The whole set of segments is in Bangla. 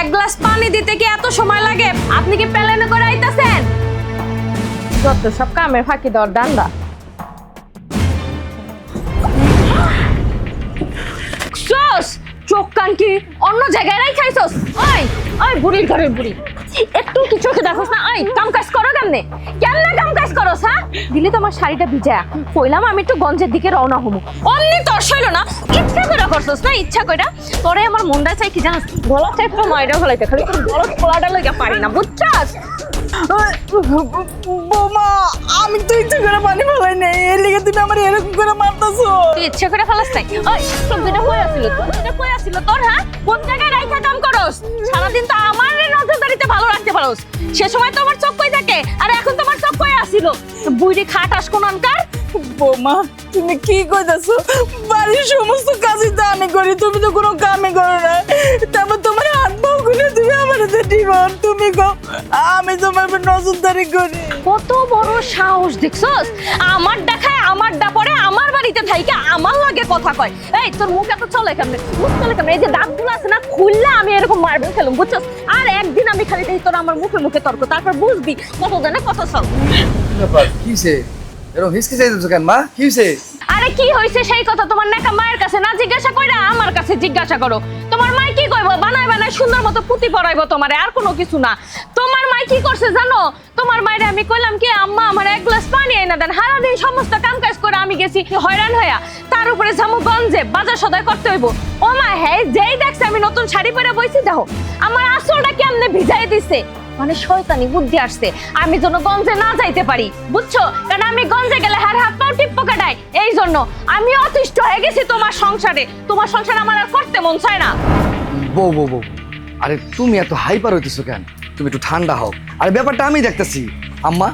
এক গ্লাস পানি দিতে কি এত সময় লাগে? আপনি কি প্লেনে করে আইতাছেন? যত সব কামের ফাঁকি দান্দা সস চোখ কান কি অন্য জায়গায় রাই খাইছস ওই ওই বুড়ির ঘরের বুড়ি। কি চোখে দেখোস না? ওই কাম কাজ করো কেমনে? কেমনে কাম কাজ করো হ্যাঁ? দিলি তো আমার শাড়িটা ভিজা কইলাম আমি একটু গঞ্জের দিকে রওনা হমু অমনি তোর সইল না ইচ্ছা করে করছস না ইচ্ছা করে তোরে আমার মনটা চাই কি জানাস গলা চাই তো মাইরা ফলাইতে খালি তোর খোলাটা পারি না বুঝছাস? বৌমা আমি তো ইচ্ছে করে পানি ফেলাই নাই এর লিগে তুমি আমার এরকম করে মারতেছো। তুই ইচ্ছা করে ফেলাস নাই? ওই দুইটা কই আসিল তোর কই তোর হ্যাঁ? কোন জায়গায় রাইখা কাম করস? সারাদিন তো আমার নজরদারিতে ভালো রাখতে পারোস। সে সময় তো আমার চোখ কই থাকে আর এখন তো আমার চোখ কই আসিল। বুইড়ি খাটাস কোন অনকার বৌমা তুমি কি কইতাছো? বাড়ির সমস্ত কাজই তো আমি করি তুমি তো কোনো কামই করো না। তারপর তোমার হাত পাও খুলে তুমি আমার দিবন তুমি কো আমি তোমার নজরদারি করি। কত বড় সাহস দেখছস? আমার দেখায় আমার ডা পরে আমার বাড়িতে থাইকে আমার লাগে কথা কয়? এই তোর মুখ এত চলে কেমনে? মুখ চলে কেমনে? এই যে দাঁতগুলো আছে না খুললে আমি এরকম খেলুম বুঝছস? আর একদিন আমি খালি দেখি তোর আমার মুখে মুখে তর্ক তারপর বুঝবি কত জানে কত সব ব্যাপার? এরকম হিসকি চাইতেছো কেন মা? আরে কি হয়েছে সেই কথা তোমার নাকা মায়ের কাছে না জিজ্ঞাসা কইরা আমার কাছে জিজ্ঞাসা করো। তোমার মাই কি কইবো? বানায় বানায় সুন্দর মতো পুঁতি পরাইবো তোমারে আর কোনো কিছু না। তোমার কি করছে জানো? তোমার মায়ের আমি কইলাম কি, আম্মা, আমার এক গ্লাস পানি এনে দেন। সারাদিন সমস্ত কাম কাজ করে আমি গেছি হয়রান হইয়া। তার উপরে জামুগঞ্জে বাজার সদাই করতে হইব। ও মা হ্যাঁ যেই দেখছে আমি নতুন শাড়ি পরে বইছি, দেখো, আমার আসলটা কেমনে ভিজাই দিছে? মানে শয়তানি বুদ্ধি আসছে। আমি যেন গঞ্জে না যাইতে পারি, বুঝছ? কারণ আমি গঞ্জে গেলে হার হাত পাও টিপ্প কাটাই এই জন্য আমি অতিষ্ঠ হয়ে গেছি তোমার সংসারে। তোমার সংসার আমার আর করতে মন চায় না। বউ বউ বউ, আরে তুমি এত হাইপার হইতেছো কেন? তুমি একটু ঠান্ডা হও। আর ব্যাপারটা আমি দেখতেছি। আম্মা,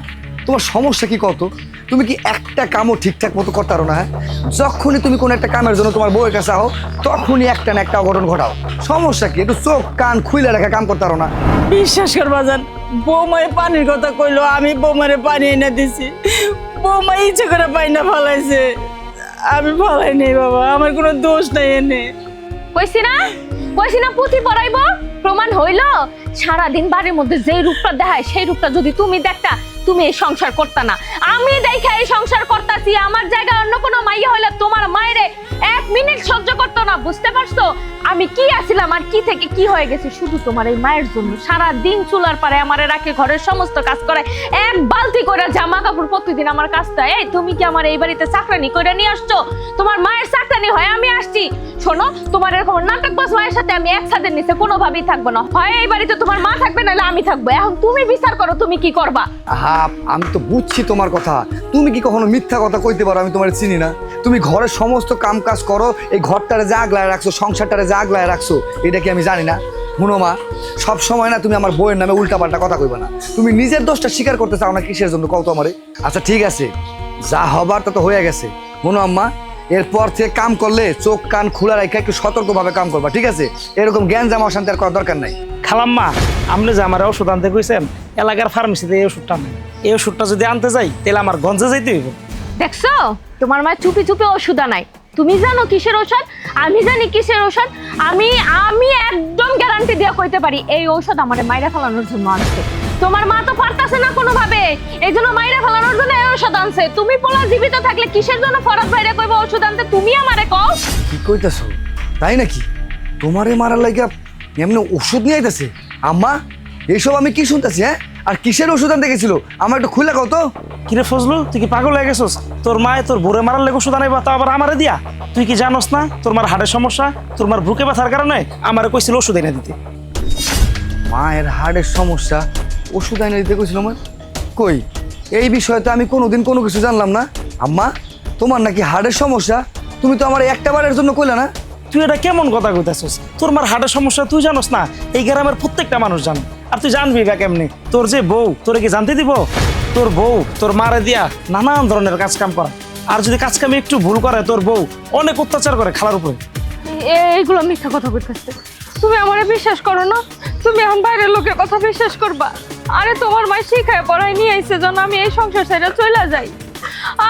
তোমার সমস্যা কি কত তুমি কি একটা কামও ঠিকঠাক মতো করতে পারো না হ্যাঁ? যখনই তুমি কোনো একটা কামের জন্য তোমার বউয়ের কাছে আও, তখনই একটা না একটা অঘটন ঘটাও। সমস্যা কি? একটু চোখ, কান খুইলে রেখে কাম করতে পারো না। বিশ্বাস করবা যান বৌমায় পানির কথা কইলো, আমি বৌমারে পানি এনে দিছি। বৌমা ইচ্ছে করে পাইনা ফলাইছে। আমি ফলাই নেই বাবা, আমার কোনো দোষ নাই এনে। কইছি না? কইছি না পুঁথি পড়াইবো? প্রমাণ হইল? বাড়ির মধ্যে যে রূপটা দেখায়, সেই রূপটা যদি তুমি দেখতা, তুমি এই সংসার করতা না। আমি দেখা এই সংসার আমার অন্য হইলে তোমার মায়েরে এক মিনিট সহ্য করতো না, বুঝতে পারছ? আমি কি আছিলাম আর কি থেকে কি হয়ে গেছে? শুধু তোমার এই মায়ের জন্য। সারা দিন চুলার পারে আমারে রাখে, ঘরের সমস্ত কাজ করে, এক বালতি করে জামা কাপড় প্রতিদিন আমার কাজটা। এই, তুমি কি আমার এই বাড়িতে চাকরানি করে নিয়ে আসছো? তোমার মায়ের চাকরানি হয় আমি আসছি। শোনো, তোমার এরকম নাটক বাস মায়ের সাথে আমি একসাথে নিচে কোনোভাবেই থাকব না। হয় এই বাড়িতে তোমার মা থাকবে, নাহলে আমি থাকব। এখন তুমি বিচার করো, তুমি কি করবা? হা আমি তো বুঝছি তোমার কথা। তুমি কি কখনো মিথ্যা কথা কইতে পারো, আমি তোমার চিনি না। তুমি ঘরের সমস্ত কাম কাজ করো, এই ঘরটারে যা আগলায় রাখছো, সংসারটারে যা আগলায় রাখছো, এটা কি আমি জানি না? শুনো মা, সব সময় না তুমি আমার বইয়ের নামে উল্টাপাল্টা কথা কইবা না। তুমি নিজের দোষটা স্বীকার করতে চাও না কিসের জন্য, কও তো আমারে? আচ্ছা ঠিক আছে। যা হবার তা তো হয়ে গেছে। শুনো আম্মা এরপর থেকে কাম করলে চোখ কান খোলা রেখে একটু সতর্কভাবে কাম করবা ঠিক আছে? এরকম জ্ঞান জামা অশান্তি আর করার দরকার নাই। খালাম্মা আপনি যে আমার ওষুধ আনতে কইছেন এলাকার ফার্মেসিতে এই ওষুধটা নেই এই ওষুধটা যদি আনতে যাই তাহলে আমার গঞ্জে যাইতে হইব। দেখছ? তোমার মা চুপি চুপি ওষুধ নাই তুমি জানো কিসের ঔষধ আমি জানি কিসের ঔষধ আমি আমি একদম গ্যারান্টি দিয়ে কইতে পারি এই ঔষধ আমার মাইরা ফেলানোর জন্য আনছে। তোমার মা তো পারতাছে না কোনোভাবে। এই জন্য মাইরা ফেলানোর জন্য এই ঔষধ আনছে। তুমি পোলা জীবিত থাকলে কিসের জন্য ফরাদ ভাইরা কইবো ওষুধ আনতে? তুমি আমারে কও। কি কইতাছো? তাই নাকি? তোমারে মারার লাগা এমনি ওষুধ নিয়ে আইতাছে? আম্মা এইসব আমি কি শুনতেছি হ্যাঁ? আর কিসের ওষুধ আনতে গেছিল? আমার একটু খুলে কও তো। কিরে ফজলু তুই কি পাগল হয়ে গেছস? তোর মায়ে তোর বুড়ে মারার লেগে ওষুধ আনাইবা তা আবার আমারে দিয়া? তুই কি জানোস না তোর মার হাড়ের সমস্যা তোর মার বুকে ব্যথার কারণে আমারে কইছিল ওষুধ এনে দিতে। মায়ের হার্টের সমস্যা ওষুধ আইনে দিতে কইছিল আমার কই? এই বিষয়ে তো আমি কোনোদিন কোনো কিছু জানলাম না। আম্মা তোমার নাকি হার্টের সমস্যা? তুমি তো আমার একটা বারের জন্য কইলা না। তুই এটা কেমন কথা কইতাছস? তোর মার হাড়ের সমস্যা তুই জানোস না? এই গ্রামের প্রত্যেকটা মানুষ জানে। আর তুই জানবি বা কেমনি? তোর যে বউ তোরে কি জানতে দিব? তোর বউ তোর মারে দিয়া নানান ধরনের কাজ কাম করা। আর যদি কাজ কামে একটু ভুল করে তোর বউ অনেক অত্যাচার করে খালার উপরে। এইগুলো মিথ্যা কথা কইতাছে তুমি আমারে বিশ্বাস করো না? তুমি এখন বাইরের লোকের কথা বিশ্বাস করবা? আরে তোমার মা শিখায় পড়াই নিয়ে আইছে যেন আমি এই সংসার ছেড়ে চলে যাই।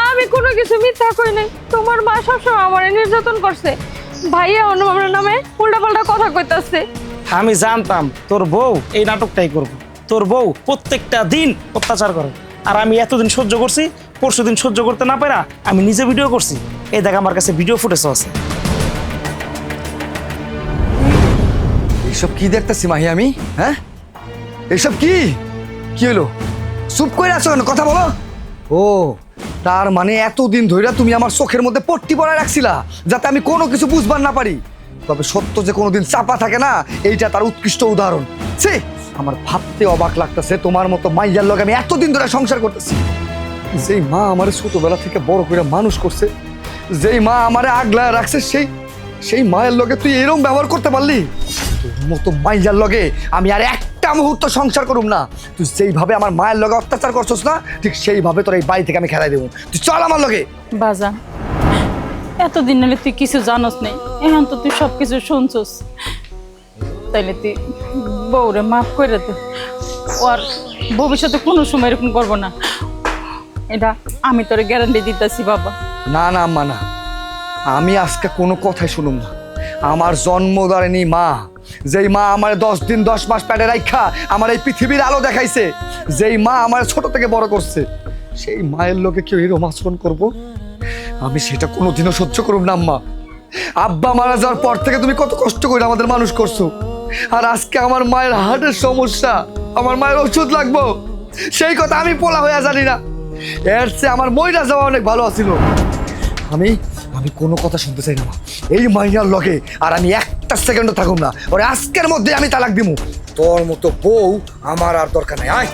আমি কোনো কিছু মিথ্যা কই নাই। তোমার মা সবসময় আমার নির্যাতন করছে। ভাইয়া অন্য আমার নামে উল্টা পাল্টা কথা কইতাছে। আমি জানতাম তোর বউ এই নাটকটাই করব। তোর বউ প্রত্যেকটা দিন অত্যাচার করে। আর আমি এতদিন সহ্য করছি পরশু দিন সহ্য করতে না পারা আমি নিজে ভিডিও করছি। এই দেখ আমার কাছে ভিডিও ফুটেজ আছে। এইসব কি দেখতেছি মাহি আমি হ্যাঁ? এইসব কি? কি হলো চুপ করে আছো কেন? কথা বলো। ও, তার মানে এতদিন ধরে তুমি আমার চোখের মধ্যে পট্টি পড়ায় রাখছিলা, যাতে আমি কোনো কিছু বুঝবার না পারি। তবে সত্য যে কোনোদিন চাপা থাকে না, এইটা তার উৎকৃষ্ট উদাহরণ। সে আমার ভাবতে অবাক লাগতেছে, তোমার মতো মাইয়ার লগে আমি এতদিন ধরে সংসার করতেছি। যেই মা আমার ছোটবেলা থেকে বড় করে মানুষ করছে, যেই মা আমারে আগলায় রাখছে, সেই সেই মায়ের লগে তুই এরকম ব্যবহার করতে পারলি? তোর মতো মাইয়ার লগে আমি আর একটা মুহূর্ত সংসার করুম না। তুই সেইভাবে আমার মায়ের লগে অত্যাচার করছস না ঠিক সেইভাবে তোর এই বাড়ি থেকে আমি খেলাই দেবো। তুই চল আমার লগে। বাজান এতদিন হলে তুই কিছু জানোস নেই এখন তো তুই সব কিছু শুনছস। তাইলে তুই বউরে মাফ করে দে আর ভবিষ্যতে কোনো সময় এরকম করব না। এটা আমি তোরে গ্যারান্টি দিতেছি বাবা। না না আম্মা না। আমি আজকে কোনো কথাই শুনুম না। আমার জন্মদারিণী মা যেই মা আমার দশ দিন, দশ মাস প্যাডে রাখা আমার এই পৃথিবীর আলো দেখাইছে, যেই মা আমার ছোট থেকে বড় করছে, সেই মায়ের লোকে কেউ এরকম আচরণ করব? আমি সেটা কোনোদিনও সহ্য করুম না, আম্মা। আব্বা মারা যাওয়ার পর থেকে তুমি কত কষ্ট করে আমাদের মানুষ করছ। আর আজকে আমার মায়ের হার্টের সমস্যা, আমার মায়ের ওষুধ লাগবো। সেই কথা আমি পোলা হয়ে জানি না। এর চেয়ে আমার মইরা যাওয়া অনেক ভালো আছিল। আমি আমি কোনো কথা শুনতে চাই না। এই মাইনার লগে আর আমি একটা সেকেন্ডও থাকুম না ওরে আজকের মধ্যে আমি তালাক দিমু তোর মতো বউ আমার আর দরকার নাই আয়।